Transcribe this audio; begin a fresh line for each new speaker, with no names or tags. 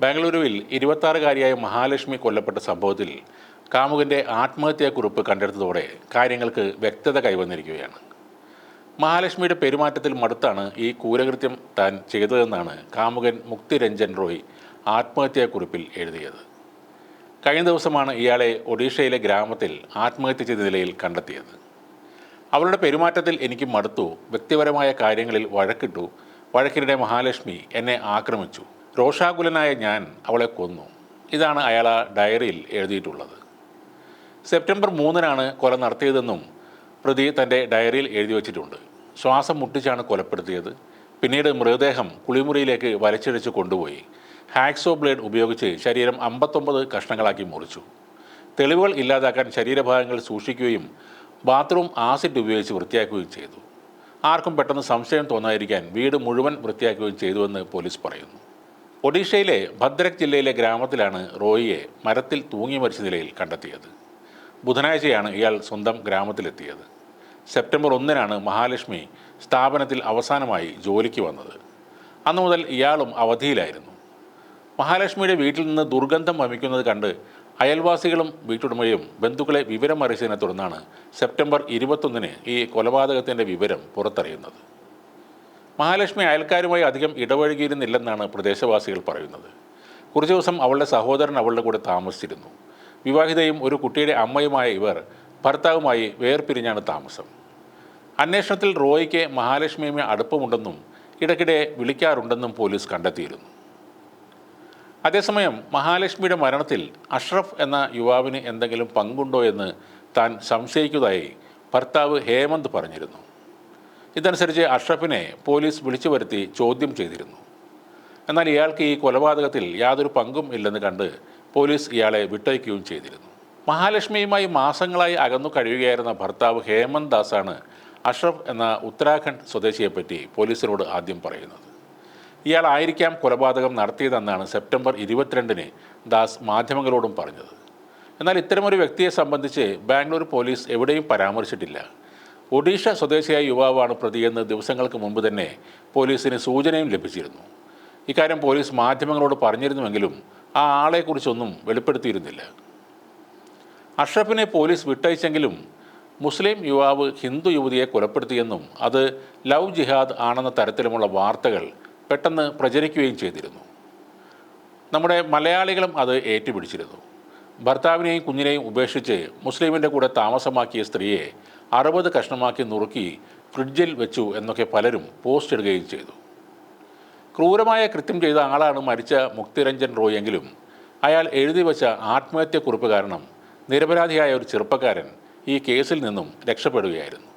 ബാംഗ്ലൂരുവിൽ ഇരുപത്താറുകാരിയായ മഹാലക്ഷ്മി കൊല്ലപ്പെട്ട സംഭവത്തിൽ കാമുകന്റെ ആത്മഹത്യാക്കുറിപ്പ് കണ്ടെടുത്തതോടെ കാര്യങ്ങൾക്ക് വ്യക്തത കൈവന്നിരിക്കുകയാണ്. മഹാലക്ഷ്മിയുടെ പെരുമാറ്റത്തിൽ മടുത്താണ് ഈ ക്രൂരകൃത്യം താൻ ചെയ്തതെന്നാണ് കാമുകൻ മുക്തിരഞ്ജൻ റോയ് ആത്മഹത്യാക്കുറിപ്പിൽ എഴുതിയത്. കഴിഞ്ഞ ദിവസമാണ് ഇയാളെ ഒഡീഷയിലെ ഗ്രാമത്തിൽ ആത്മഹത്യ ചെയ്ത നിലയിൽ കണ്ടെത്തിയത്. അവളുടെ പെരുമാറ്റത്തിൽ എനിക്ക് മടുത്തു വ്യക്തിപരമായ കാര്യങ്ങളിൽ വഴക്കിട്ടു വഴക്കിനിടെ മഹാലക്ഷ്മി എന്നെ ആക്രമിച്ചു. രോഷാകുലനായ ഞാൻ അവളെ കൊന്നു. ഇതാണ് അയാൾ ആ ഡയറിയിൽ എഴുതിയിട്ടുള്ളത്. സെപ്റ്റംബർ മൂന്നിനാണ് കൊല നടത്തിയതെന്നും പ്രതി തന്റെ ഡയറിയിൽ എഴുതി വച്ചിട്ടുണ്ട്. ശ്വാസം മുട്ടിച്ചാണ് കൊലപ്പെടുത്തിയത്. പിന്നീട് മൃതദേഹം കുളിമുറിയിലേക്ക് വലിച്ചിഴച്ച് കൊണ്ടുപോയി. ഹാക്സോ ബ്ലേഡ് ഉപയോഗിച്ച് ശരീരം അമ്പത്തൊമ്പത് കഷ്ണങ്ങളാക്കി മുറിച്ചു. തെളിവുകൾ ഇല്ലാതാക്കാൻ ശരീരഭാഗങ്ങൾ സൂക്ഷിക്കുകയും ബാത്റൂം ആസിഡ് ഉപയോഗിച്ച് വൃത്തിയാക്കുകയും ചെയ്തു. ആർക്കും പെട്ടെന്ന് സംശയം തോന്നാതിരിക്കാൻ വീട് മുഴുവൻ വൃത്തിയാക്കുകയും ചെയ്തുവെന്ന് പോലീസ് പറയുന്നു. ഒഡീഷയിലെ ഭദ്രക് ജില്ലയിലെ ഗ്രാമത്തിലാണ് റോയിയെ മരത്തിൽ തൂങ്ങി മരിച്ച നിലയിൽ കണ്ടെത്തിയത്. ബുധനാഴ്ചയാണ് ഇയാൾ സ്വന്തം ഗ്രാമത്തിലെത്തിയത്. സെപ്റ്റംബർ ഒന്നിനാണ് മഹാലക്ഷ്മി സ്ഥാപനത്തിൽ അവസാനമായി ജോലിക്ക് വന്നത്. അന്നു മുതൽ ഇയാളും അവധിയിലായിരുന്നു. മഹാലക്ഷ്മിയുടെ വീട്ടിൽ നിന്ന് ദുർഗന്ധം വമിക്കുന്നത് കണ്ട് അയൽവാസികളും വീട്ടുടമയും ബന്ധുക്കളെ വിവരം അറിയിച്ചതിനെ തുടർന്നാണ് സെപ്റ്റംബർ ഇരുപത്തൊന്നിന് ഈ കൊലപാതകത്തിന്റെ വിവരം പുറത്തറിയുന്നത്. മഹാലക്ഷ്മി അയൽക്കാരുമായി അധികം ഇടപഴകിയിരുന്നില്ലെന്നാണ് പ്രദേശവാസികൾ പറയുന്നത്. കുറച്ച് ദിവസം അവളുടെ സഹോദരൻ അവളുടെ കൂടെ താമസിച്ചിരുന്നു. വിവാഹിതയും ഒരു കുട്ടിയുടെ അമ്മയുമായ ഇവർ ഭർത്താവുമായി വേർപിരിഞ്ഞാണ് താമസം. അന്വേഷണത്തിൽ റോയ്ക്ക് മഹാലക്ഷ്മിയുമായി അടുപ്പമുണ്ടെന്നും ഇടയ്ക്കിടെ വിളിക്കാറുണ്ടെന്നും പോലീസ് കണ്ടെത്തിയിരുന്നു. അതേസമയം മഹാലക്ഷ്മിയുടെ മരണത്തിൽ അഷ്റഫ് എന്ന യുവാവിന് എന്തെങ്കിലും പങ്കുണ്ടോ എന്ന് താൻ സംശയിക്കുന്നതായി ഭർത്താവ് ഹേമന്ത് പറഞ്ഞിരുന്നു. ഇതനുസരിച്ച് അഷ്റഫിനെ പോലീസ് വിളിച്ചു വരുത്തി ചോദ്യം ചെയ്തിരുന്നു. എന്നാൽ ഇയാൾക്ക് ഈ കൊലപാതകത്തിൽ യാതൊരു പങ്കും ഇല്ലെന്ന് കണ്ട് പോലീസ് ഇയാളെ വിട്ടയക്കുകയും ചെയ്തിരുന്നു. മഹാലക്ഷ്മിയുമായി മാസങ്ങളായി അകന്നു കഴിയുകയായിരുന്ന ഭർത്താവ് ഹേമന്ത് ദാസാണ് അഷ്റഫ് എന്ന ഉത്തരാഖണ്ഡ് സ്വദേശിയെപ്പറ്റി പോലീസിനോട് ആദ്യം പറയുന്നത്. ഇയാളായിരിക്കാം കൊലപാതകം നടത്തിയതെന്നാണ് സെപ്റ്റംബർ ഇരുപത്തിരണ്ടിന് ദാസ് മാധ്യമങ്ങളോടും പറഞ്ഞത്. എന്നാൽ ഇത്തരമൊരു വ്യക്തിയെ സംബന്ധിച്ച് ബാംഗ്ലൂർ പോലീസ് എവിടെയും പരാമർശിച്ചിട്ടില്ല. ഒഡീഷ സ്വദേശിയായ യുവാവാണ് പ്രതിയെന്ന് ദിവസങ്ങൾക്ക് മുമ്പ് തന്നെ പോലീസിന് സൂചനയും ലഭിച്ചിരുന്നു. ഇക്കാര്യം പോലീസ് മാധ്യമങ്ങളോട് പറഞ്ഞിരുന്നുവെങ്കിലും ആ ആളെക്കുറിച്ചൊന്നും വെളിപ്പെടുത്തിയിരുന്നില്ല. അഷ്റഫിനെ പോലീസ് വിട്ടയച്ചെങ്കിലും മുസ്ലിം യുവാവ് ഹിന്ദു യുവതിയെ കൊലപ്പെടുത്തിയെന്നും അത് ലവ് ജിഹാദ് ആണെന്ന തരത്തിലുമുള്ള വാർത്തകൾ പെട്ടെന്ന് പ്രചരിക്കുകയും ചെയ്തിരുന്നു. നമ്മുടെ മലയാളികളും അത് ഏറ്റുപിടിച്ചിരുന്നു. ഭർത്താവിനെയും കുഞ്ഞിനെയും ഉപേക്ഷിച്ച് മുസ്ലിമിന്റെ കൂടെ താമസമാക്കിയ സ്ത്രീയെ അറുപത് കഷ്ണമാക്കി നുറുക്കി ഫ്രിഡ്ജിൽ വെച്ചു എന്നൊക്കെ പലരും പോസ്റ്റ് ഇടുകയും ചെയ്തു. ക്രൂരമായ കൃത്യം ചെയ്ത ആളാണ് മരിച്ച മുക്തിരഞ്ജൻ റോയ് എങ്കിലും അയാൾ എഴുതി വച്ച ആത്മഹത്യക്കുറിപ്പ് കാരണം നിരപരാധിയായ ഒരു ചെറുപ്പക്കാരൻ ഈ കേസിൽ നിന്നും രക്ഷപ്പെടുകയായിരുന്നു.